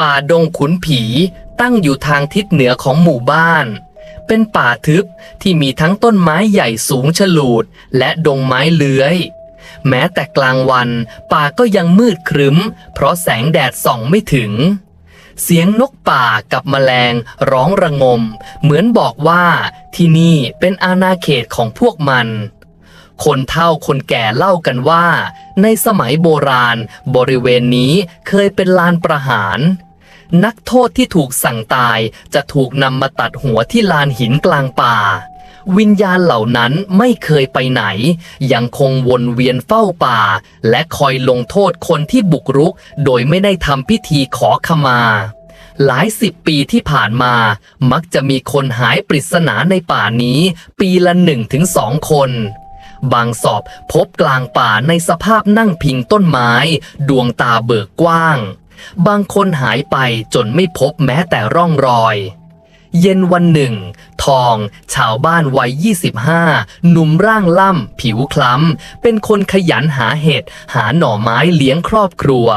ป่าดงขุนผีตั้งอยู่ทางทิศเหนือของหมู่บ้าน เป็นป่าทึบที่มีทั้งต้นไม้ใหญ่สูงฉลูด และดงไม้เลื้อย แม้แต่กลางวันป่าก็ยังมืดครึ้ม เพราะแสงแดดส่องไม่ถึง เสียงนกป่ากับแมลงร้องระงม เหมือนบอกว่าที่นี่เป็นอาณาเขตของพวกมันคนเฒ่าคนแก่เล่ากันว่า ในสมัยโบราณ บริเวณนี้เคยเป็นลานประหาร นักโทษที่ถูกสั่งตายจะถูกนำมาตัดหัวที่ลานหินกลางป่า วิญญาณเหล่านั้นไม่เคยไปไหน ยังคงวนเวียนเฝ้าป่า และคอยลงโทษคนที่บุกรุก โดยไม่ได้ทำพิธีขอขมา หลายสิบปีที่ผ่านมา มักจะมีคนหายปริศนาในป่านี้ ปีละหนึ่งถึงสองคนบางศพพบกลางป่าในสภาพนั่งพิงต้นไม้ ดวงตาเบิกกว้าง บางคนหายไปจนไม่พบแม้แต่ร่องรอย เย็นวันหนึ่ง ทอง ชาวบ้านวัย 25 หนุ่มร่างล่ำ ผิวคล้ำ เป็นคนขยันหาเห็ด หาหน่อไม้เลี้ยงครอบครัว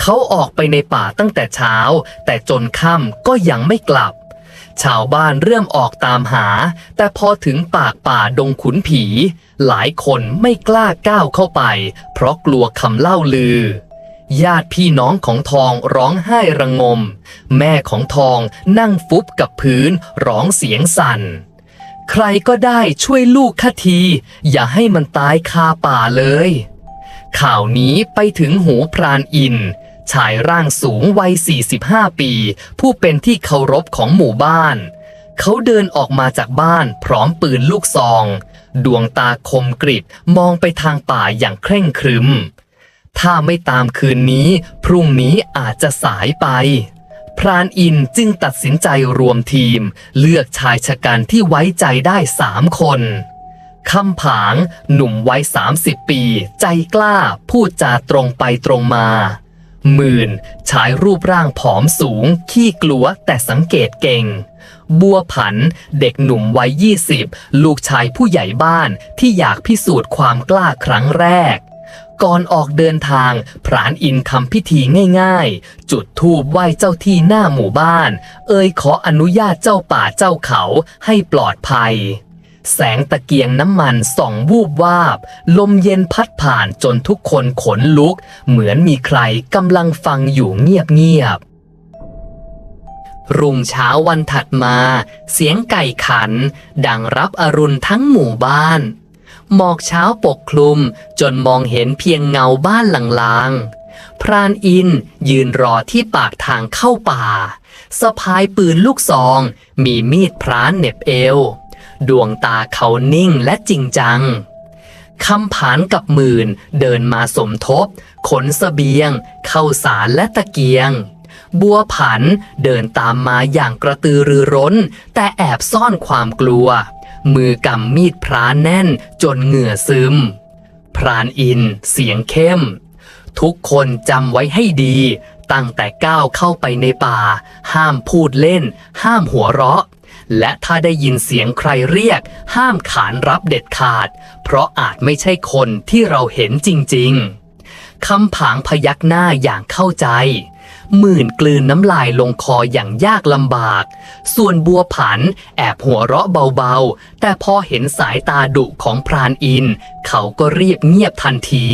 เขาออกไปในป่าตั้งแต่เช้า แต่จนค่ำก็ยังไม่กลับชาวบ้านเริ่มออกตามหา แต่พอถึงปากป่าดงขุนผี หลายคนไม่กล้าก้าวเข้าไป เพราะกลัวคำเล่าลือ ญาติพี่น้องของทองร้องไห้ระงม แม่ของทองนั่งฟุบกับพื้นร้องเสียงสั่น ใครก็ได้ช่วยลูกข้าที อย่าให้มันตายคาป่าเลย ข่าวนี้ไปถึงหูพรานอิน ชายร่างสูงวัย 45 ปี ผู้เป็นที่เคารพของหมู่บ้าน เขาเดินออกมาจากบ้านพร้อมปืนลูกซอง ดวงตาคมกริบมองไปทางป่าอย่างเคร่งครึม ถ้าไม่ตามคืนนี้ พรุ่งนี้อาจจะสายไป พรานอินจึงตัดสินใจรวมทีม เลือกชายชะกันที่ไว้ใจได้สามคนคำผางหนุ่มวัย 30 ปี ใจกล้า พูดจาตรงไปตรงมาหมื่นชายรูปร่างผอมสูง ขี้กลัวแต่สังเกตเก่ง บัวผันเด็กหนุ่มวัย 20 ลูกชายผู้ใหญ่บ้านที่อยากพิสูจน์ความกล้าครั้งแรก ก่อนออกเดินทาง พรานอินทำพิธีง่ายๆ จุดธูปไหว้เจ้าที่หน้าหมู่บ้าน เอ่ยขออนุญาตเจ้าป่าเจ้าเขาให้ปลอดภัย แสงตะเกียงน้ำมันส่องวูบวาบ ลมเย็นพัดผ่านจนทุกคนขนลุก เหมือนมีใครกำลังฟังอยู่เงียบๆรุ่งเช้าวันถัดมา เสียงไก่ขัน ดังรับอรุณทั้งหมู่บ้าน หมอกเช้าปกคลุม จนมองเห็นเพียงเงาบ้านลางๆ พรานอินยืนรอที่ปากทางเข้าป่า สะพายปืนลูกซอง มีมีดพรานเหน็บเอว ดวงตาเขานิ่งและจริงจังคำผานกับหมื่นเดินมาสมทบ ขนสเสบียง เข้าสารและตะเกียง บัวผันเดินตามมาอย่างกระตือรือร้น แต่แอบซ่อนความกลัว มือกำมีดพรานแน่นจนเหงื่อซึม พรานอินเสียงเข้ม ทุกคนจำไว้ให้ดี ตั้งแต่ก้าวเข้าไปในป่า ห้ามพูดเล่น ห้ามหัวเราะ และถ้าได้ยินเสียงใครเรียก ห้ามขานรับเด็ดขาด เพราะอาจไม่ใช่คนที่เราเห็นจริง ๆ คำผางพยักหน้าอย่างเข้าใจ หมื่นกลืนน้ำลายลงคออย่างยากลำบาก ส่วนบัวผันแอบหัวเราะเบาๆ แต่พอเห็นสายตาดุของพรานอิน เขาก็รีบเงียบทันที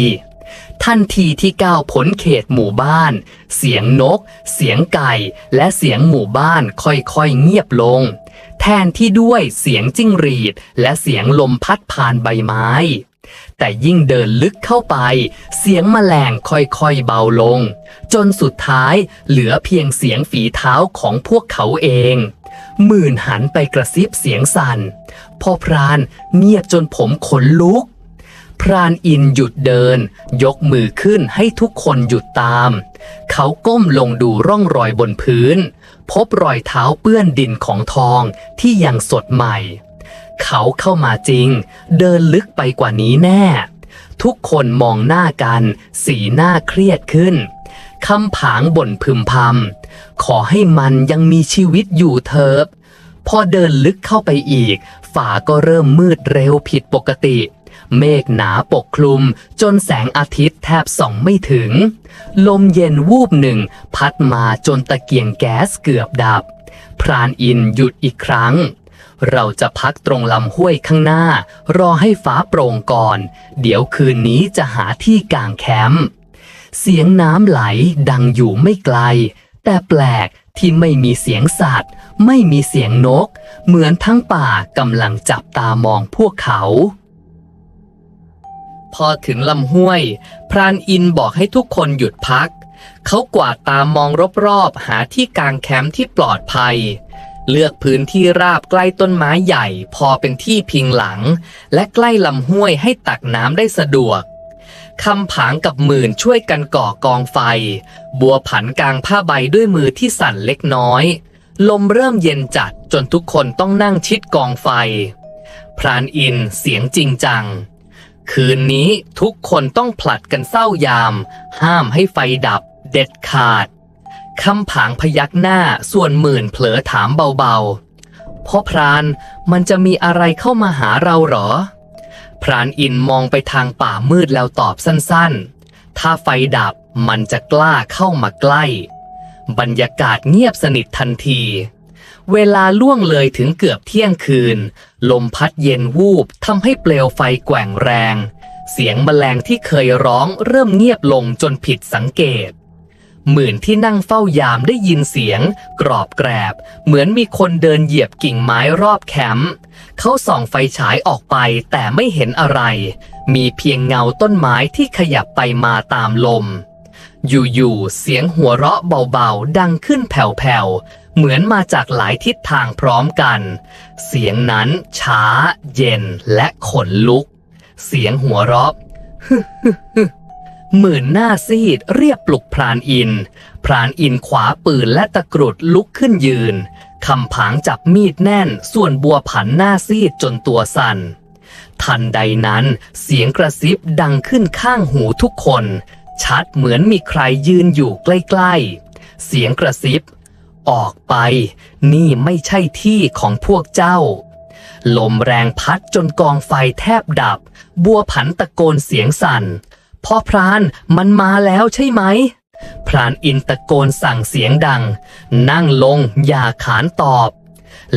ทันทีที่ก้าวพ้นเขตหมู่บ้าน เสียงนก เสียงไก่ และเสียงหมู่บ้านค่อยๆเงียบลง แทนที่ด้วยเสียงจิ้งหรีด และเสียงลมพัดผ่านใบไม้ แต่ยิ่งเดินลึกเข้าไป เสียงแมลงค่อยๆเบาลง จนสุดท้ายเหลือเพียงเสียงฝีเท้าของพวกเขาเอง หมื่นหันไปกระซิบเสียงสั่นพ่อพรานเงียบจนผมขนลุก พรานอินหยุดเดิน ยกมือขึ้นให้ทุกคนหยุดตาม เขาก้มลงดูร่องรอยบนพื้น พบรอยเท้าเปื้อนดินของทองที่ยังสดใหม่ เขาเข้ามาจริง เดินลึกไปกว่านี้แน่ ทุกคนมองหน้ากัน สีหน้าเครียดขึ้นคำผางบ่นพึมพำขอให้มันยังมีชีวิตอยู่เถิบพอเดินลึกเข้าไปอีกฝาก็เริ่มมืดเร็วผิดปกติ เมฆหนาปกคลุม จนแสงอาทิตย์แทบส่องไม่ถึง ลมเย็นวูบหนึ่ง พัดมาจนตะเกียงแก๊สเกือบดับ พรานอินหยุดอีกครั้ง เราจะพักตรงลำห้วยข้างหน้า รอให้ฟ้าโปร่งก่อน เดี๋ยวคืนนี้จะหาที่กางแคมป์เสียงน้ำไหลดังอยู่ไม่ไกล แต่แปลกที่ไม่มีเสียงสัตว์ ไม่มีเสียงนก เหมือนทั้งป่ากำลังจับตามองพวกเขา พอถึงลำห้วย พรานอินบอกให้ทุกคนหยุดพัก เขากวาดตามองรอบๆ หาที่กางแคมป์ที่ปลอดภัย เลือกพื้นที่ราบใกล้ต้นไม้ใหญ่ พอเป็นที่พิงหลัง และใกล้ลำห้วยให้ตักน้ำได้สะดวกคำผางกับหมื่นช่วยกันก่อกองไฟ บัวผันกลางผ้าใบด้วยมือที่สั่นเล็กน้อย ลมเริ่มเย็นจัดจนทุกคนต้องนั่งชิดกองไฟ พรานอินเสียงจริงจัง คืนนี้ทุกคนต้องผลัดกันเศร้ายาม ห้ามให้ไฟดับ เด็ดขาด คำผางพยักหน้าส่วนหมื่นเผลอถามเบาๆพ่อพรานมันจะมีอะไรเข้ามาหาเราหรอ พรานอินมองไปทางป่ามืดแล้วตอบสั้นๆ ถ้าไฟดับมันจะกล้าเข้ามาใกล้ บรรยากาศเงียบสนิททันที เวลาล่วงเลยถึงเกือบเที่ยงคืน ลมพัดเย็นวูบทำให้เปลวไฟแกว่งแรง เสียงแมลงที่เคยร้องเริ่มเงียบลงจนผิดสังเกต หมื่นที่นั่งเฝ้ายามได้ยินเสียง กรอบแกรบ เหมือนมีคนเดินเหยียบกิ่งไม้รอบแคมป์เขาส่องไฟฉายออกไปแต่ไม่เห็นอะไร มีเพียงเงาต้นไม้ที่ขยับไปมาตามลม อยู่ๆ เสียงหัวเราะเบาๆ ดังขึ้นแผ่วๆ เหมือนมาจากหลายทิศทางพร้อมกัน เสียงนั้นช้า เย็นและขนลุก เสียงหัวเราะ หมื่นหน้าซีดเรียบปลุกพรานอิน พรานอินขวาปืนและตะกรุดลุกขึ้นยืน คำผางจับมีดแน่น ส่วนบัวผันหน้าซีดจนตัวสั่น ทันใดนั้นเสียงกระซิบดังขึ้นข้างหูทุกคน ชัดเหมือนมีใครยืนอยู่ใกล้ๆ เสียงกระซิบ ออกไป นี่ไม่ใช่ที่ของพวกเจ้าลมแรงพัดจนกองไฟแทบดับ บัวผันตะโกนเสียงสั่น พ่อพรานมันมาแล้วใช่ไหม พรานอินตะโกนสั่งเสียงดัง นั่งลงอย่าขานตอบ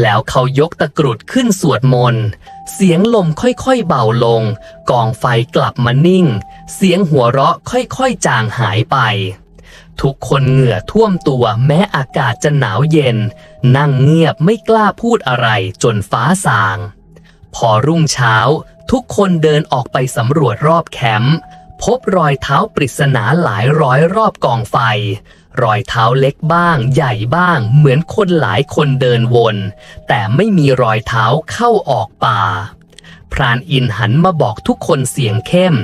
แล้วเขายกตะกรุดขึ้นสวดมนต์เสียงลมค่อยๆเบาลง กองไฟกลับมานิ่ง เสียงหัวเราะค่อยๆจางหายไป ทุกคนเหงื่อท่วมตัวแม้อากาศจะหนาวเย็น นั่งเงียบไม่กล้าพูดอะไรจนฟ้าสาง พอรุ่งเช้า ทุกคนเดินออกไปสำรวจรอบแคมป์ พบรอยเท้าปริศนาหลายร้อยรอบกองไฟ รอยเท้าเล็กบ้าง ใหญ่บ้าง เหมือนคนหลายคนเดินวน แต่ไม่มีรอยเท้าเข้าออกป่า พรานอินหันมาบอกทุกคนเสียงเข้ม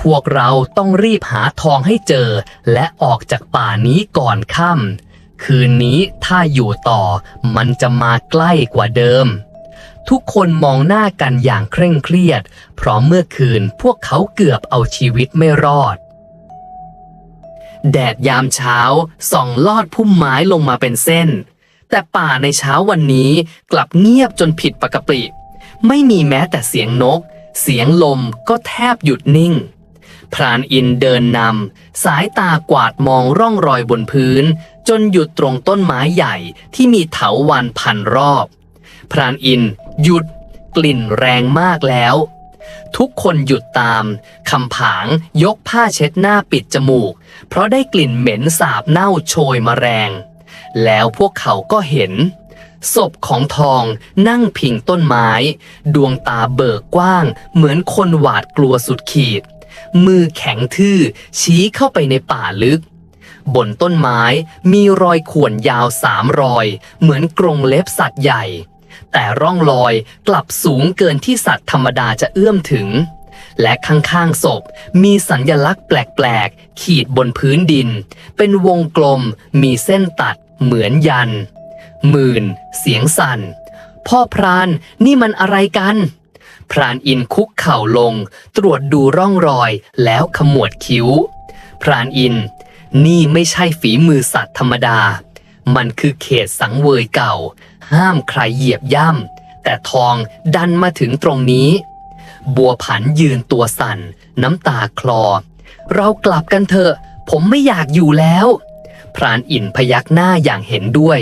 พวกเราต้องรีบหาทองให้เจอ และออกจากป่านี้ก่อนค่ำคืนนี้ถ้าอยู่ต่อมันจะมาใกล้กว่าเดิม ทุกคนมองหน้ากันอย่างเคร่งเครียด เพราะเมื่อคืนพวกเขาเกือบเอาชีวิตไม่รอด แดดยามเช้าส่องลอดพุ่มไม้ลงมาเป็นเส้น แต่ป่าในเช้าวันนี้กลับเงียบจนผิดปกติ ไม่มีแม้แต่เสียงนก เสียงลมก็แทบหยุดนิ่ง พรานอินเดินนำสายตากวาดมองร่องรอยบนพื้น จนหยุดตรงต้นไม้ใหญ่ที่มีเถาวันพันรอบ พรานอิน หยุดกลิ่นแรงมากแล้ว ทุกคนหยุดตามคำผางยกผ้าเช็ดหน้าปิดจมูก เพราะได้กลิ่นเหม็นสาบเน่าโชยมาแรง แล้วพวกเขาก็เห็น ศพของทองนั่งพิงต้นไม้ ดวงตาเบิกกว้าง เหมือนคนหวาดกลัวสุดขีด มือแข็งทื่อชี้เข้าไปในป่าลึกบนต้นไม้มีรอยข่วนยาวสามรอย เหมือนกรงเล็บสัตว์ใหญ่ แต่ร่องรอยกลับสูงเกินที่สัตว์ธรรมดาจะเอื้อมถึง และข้างๆศพมีสัญลักษณ์แปลกๆ ขีดบนพื้นดิน เป็นวงกลมมีเส้นตัดเหมือนยัน หมื่น เสียงสั่น พ่อพรานนี่มันอะไรกัน พรานอินคุกเข่าลง ตรวจดูร่องรอยแล้วขมวดคิ้ว พรานอิน นี่ไม่ใช่ฝีมือสัตว์ธรรมดา มันคือเขตสังเวยเก่า ห้ามใครเหยียบย่ำแต่ทองดันมาถึงตรงนี้ บัวผันยืนตัวสั่น น้ำตาคลอ เรากลับกันเถอะ ผมไม่อยากอยู่แล้ว พรานอินพยักหน้าอย่างเห็นด้วย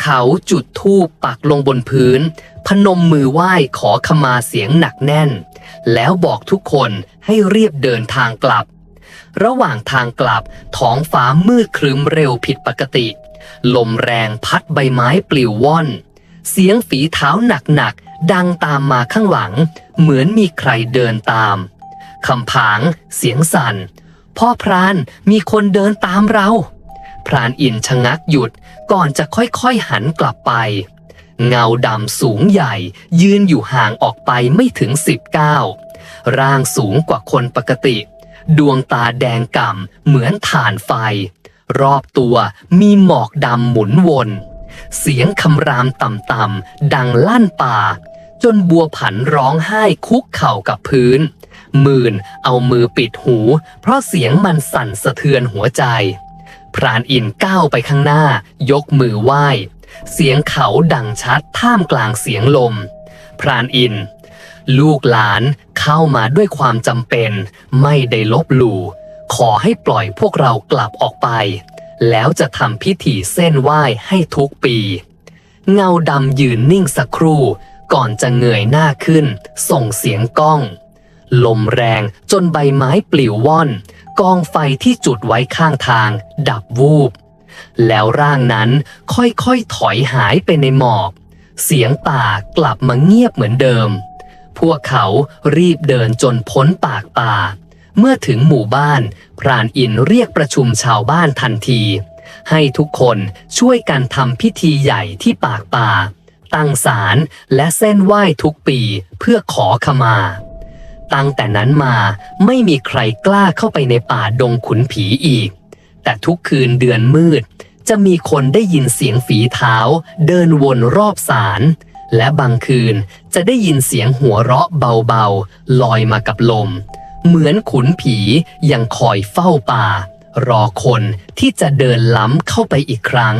เขาจุดธูปปักลงบนพื้น พนมมือไหว้ขอขมาเสียงหนักแน่น แล้วบอกทุกคนให้เรียบเดินทางกลับ ระหว่างทางกลับท้องฟ้ามืดครึ้มเร็วผิดปกติ ลมแรงพัดใบไม้ปลิวว่อน เสียงฝีเท้าหนักๆ ดังตามมาข้างหลัง เหมือนมีใครเดินตามคำผาง เสียงสั่น พ่อพรานมีคนเดินตามเรา พรานอินชะงักหยุดก่อนจะค่อยๆหันกลับไป เงาดำสูงใหญ่ ยืนอยู่ห่างออกไปไม่ถึงสิบก้าวร่างสูงกว่าคนปกติ ดวงตาแดงก่ำเหมือนถ่านไฟ รอบตัวมีหมอกดำหมุนวน เสียงคำรามต่ำๆดังลั่นป่า จนบัวผันร้องไห้คุกเข่ากับพื้น มื่นเอามือปิดหู เพราะเสียงมันสั่นสะเทือนหัวใจ พรานอินก้าวไปข้างหน้า ยกมือไหว้ เสียงเขาดังชัดท่ามกลางเสียงลม พรานอิน ลูกหลานเข้ามาด้วยความจำเป็น ไม่ได้ลบหลู่ ขอให้ปล่อยพวกเรากลับออกไป แล้วจะทำพิธีเส้นไหว้ให้ทุกปี เงาดำยืนนิ่งสักครู่ ก่อนจะเงยหน้าขึ้น ส่งเสียงก้อง ลมแรงจนใบไม้ปลิวว่อน กองไฟที่จุดไว้ข้างทาง ดับวูบ แล้วร่างนั้นค่อยๆถอยหายไปในหมอก เสียงป่ากลับมาเงียบเหมือนเดิม พวกเขารีบเดินจนพ้นปากป่า เมื่อถึงหมู่บ้าน พรานอินเรียกประชุมชาวบ้านทันที ให้ทุกคนช่วยกันทำพิธีใหญ่ที่ปากป่า ตั้งศาลและเส้นไหว้ทุกปีเพื่อขอขมา ตั้งแต่นั้นมาไม่มีใครกล้าเข้าไปในป่าดงขุนผีอีก แต่ทุกคืนเดือนมืด จะมีคนได้ยินเสียงฝีเท้า เดินวนรอบศาลและบางคืนจะได้ยินเสียงหัวเราะเบาๆ ลอยมากับลม เหมือนขุนผียังคอยเฝ้าป่า รอคนที่จะเดินล้ำเข้าไปอีกครั้ง